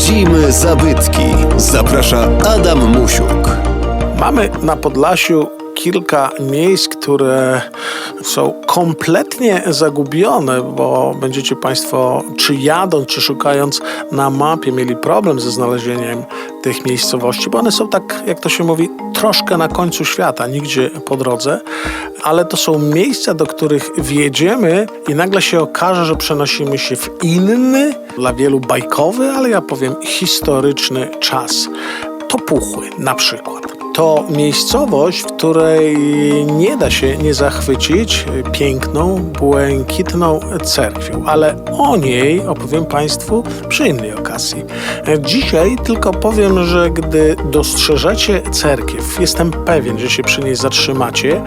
Rodzimy zabytki. Zaprasza Adam Musiuk. Mamy na Podlasiu kilka miejsc, które są kompletnie zagubione, bo będziecie Państwo, czy jadąc, czy szukając na mapie, mieli problem ze znalezieniem tych miejscowości, bo one są tak, jak to się mówi, troszkę na końcu świata, nigdzie po drodze, ale to są miejsca, do których wjedziemy i nagle się okaże, że przenosimy się w inny, dla wielu bajkowy, ale ja powiem historyczny czas. Topuchły na przykład. To miejscowość, w której nie da się nie zachwycić piękną, błękitną cerkwią, ale o niej opowiem Państwu przy innej okazji. Dzisiaj tylko powiem, że gdy dostrzeżecie cerkiew, jestem pewien, że się przy niej zatrzymacie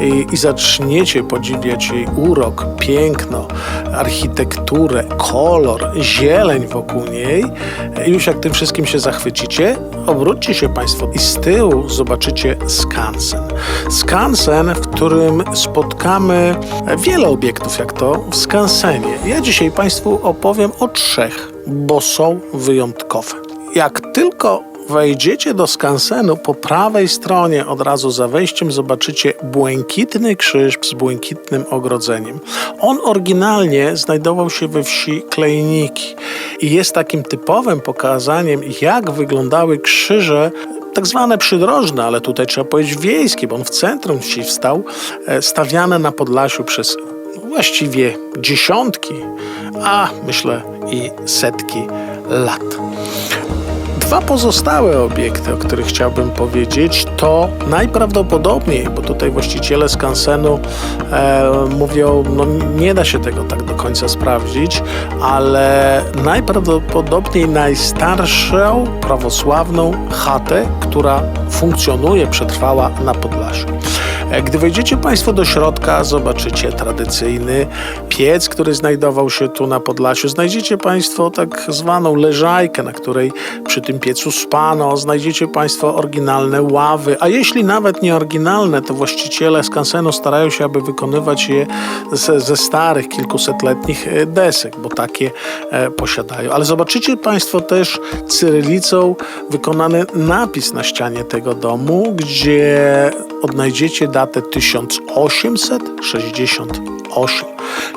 i, i zaczniecie podziwiać jej urok, piękno, architekturę, kolor, zieleń wokół niej. Już jak tym wszystkim się zachwycicie, obróćcie się Państwo i z tyłu zobaczycie skansen. Skansen, w którym spotkamy wiele obiektów, jak to w skansenie. Ja dzisiaj Państwu opowiem o trzech, bo są wyjątkowe. Jak tylko wejdziecie do skansenu, po prawej stronie od razu za wejściem zobaczycie błękitny krzyż z błękitnym ogrodzeniem. On oryginalnie znajdował się we wsi Klejniki i jest takim typowym pokazaniem, jak wyglądały krzyże tak zwane przydrożne, ale tutaj trzeba powiedzieć wiejskie, bo on w centrum wsi wstał, e, stawiane na Podlasiu przez właściwie dziesiątki, a myślę i setki lat. Dwa pozostałe obiekty, o których chciałbym powiedzieć, to najprawdopodobniej, bo tutaj właściciele skansenu e, mówią, no nie da się tego tak do końca sprawdzić, ale najprawdopodobniej najstarszą prawosławną chatę, która funkcjonuje, przetrwała na Podlasiu. E, Gdy wejdziecie Państwo do środka, zobaczycie tradycyjny piec, który znajdował się tu na Podlasiu. Znajdziecie Państwo tak zwaną leżajkę, na której przy tym piecu spano. Znajdziecie Państwo oryginalne ławy, a jeśli nawet nie oryginalne, to właściciele skansenu starają się, aby wykonywać je ze, ze starych, kilkusetletnich e, desek, bo takie e, posiadają. Ale zobaczycie Państwo też cyrylicą wykonany napis na ścianie tego domu, gdzie odnajdziecie datę 1868,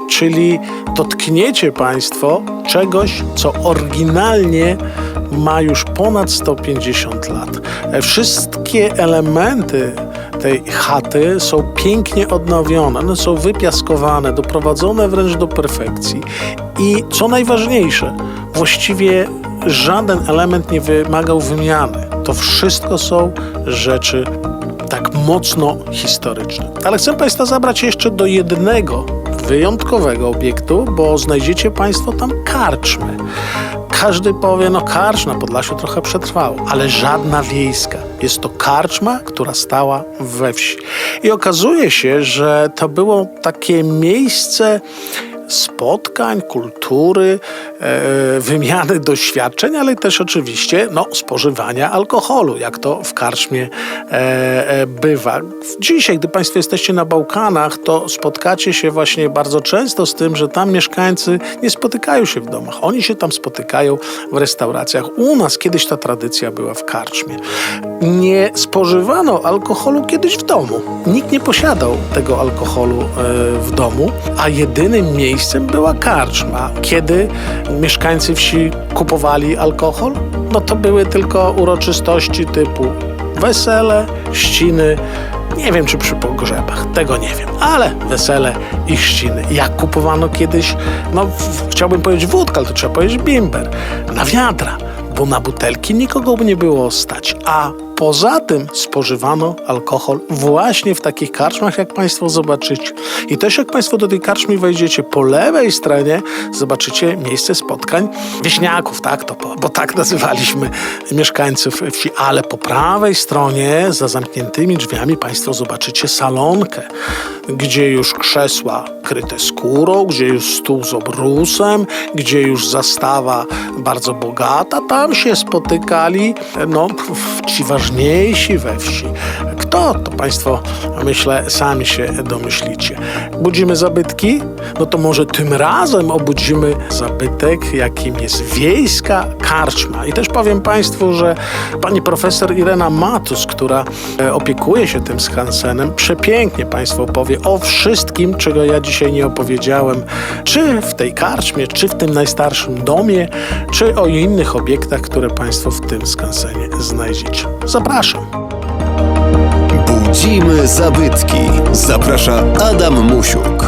czyli dotkniecie Państwo czegoś, co oryginalnie ma już ponad 150 lat. Wszystkie elementy tej chaty są pięknie odnowione, one są wypiaskowane, doprowadzone wręcz do perfekcji. I co najważniejsze, właściwie żaden element nie wymagał wymiany. To wszystko są rzeczy tak mocno historyczne. Ale chcę Państwa zabrać jeszcze do jednego wyjątkowego obiektu, bo znajdziecie Państwo tam karczmy. Każdy powie, no karcz na Podlasiu trochę przetrwało, ale żadna wiejska. Jest to karczma, która stała we wsi. I okazuje się, że to było takie miejsce spotkań, kultury, e, wymiany doświadczeń, ale też oczywiście no, spożywania alkoholu, jak to w karczmie e, e, bywa. Dzisiaj, gdy Państwo jesteście na Bałkanach, to spotkacie się właśnie bardzo często z tym, że tam mieszkańcy nie spotykają się w domach. Oni się tam spotykają w restauracjach. U nas kiedyś ta tradycja była w karczmie. Nie spożywano alkoholu kiedyś w domu. Nikt nie posiadał tego alkoholu w domu, a jedynym miejscem była karczma. Kiedy mieszkańcy wsi kupowali alkohol? No to były tylko uroczystości typu wesele, ściny. Nie wiem, czy przy pogrzebach, tego nie wiem, ale wesele i chrzciny. Jak kupowano kiedyś, no chciałbym powiedzieć wódkę, ale to trzeba powiedzieć bimber, na wiadra, bo na butelki nikogo by nie było stać, a Poza tym spożywano alkohol właśnie w takich karczmach, jak Państwo zobaczycie. I też jak Państwo do tej karczmy wejdziecie po lewej stronie, zobaczycie miejsce spotkań wieśniaków, tak? To, bo tak nazywaliśmy mieszkańców wsi. Ale po prawej stronie, za zamkniętymi drzwiami, Państwo zobaczycie salonkę, gdzie już krzesła kryte skórą, gdzie już stół z obrusem, gdzie już zastawa bardzo bogata. Tam się spotykali no, ci ważniejsi we wsi, to, to Państwo, myślę, sami się domyślicie. Budzimy zabytki? No to może tym razem obudzimy zabytek, jakim jest wiejska karczma. I też powiem Państwu, że pani profesor Irena Matus, która e, opiekuje się tym skansenem, przepięknie Państwu opowie o wszystkim, czego ja dzisiaj nie opowiedziałem, czy w tej karczmie, czy w tym najstarszym domie, czy o innych obiektach, które Państwo w tym skansenie znajdziecie. Zapraszam. Budzimy zabytki. Zaprasza Adam Musiuk.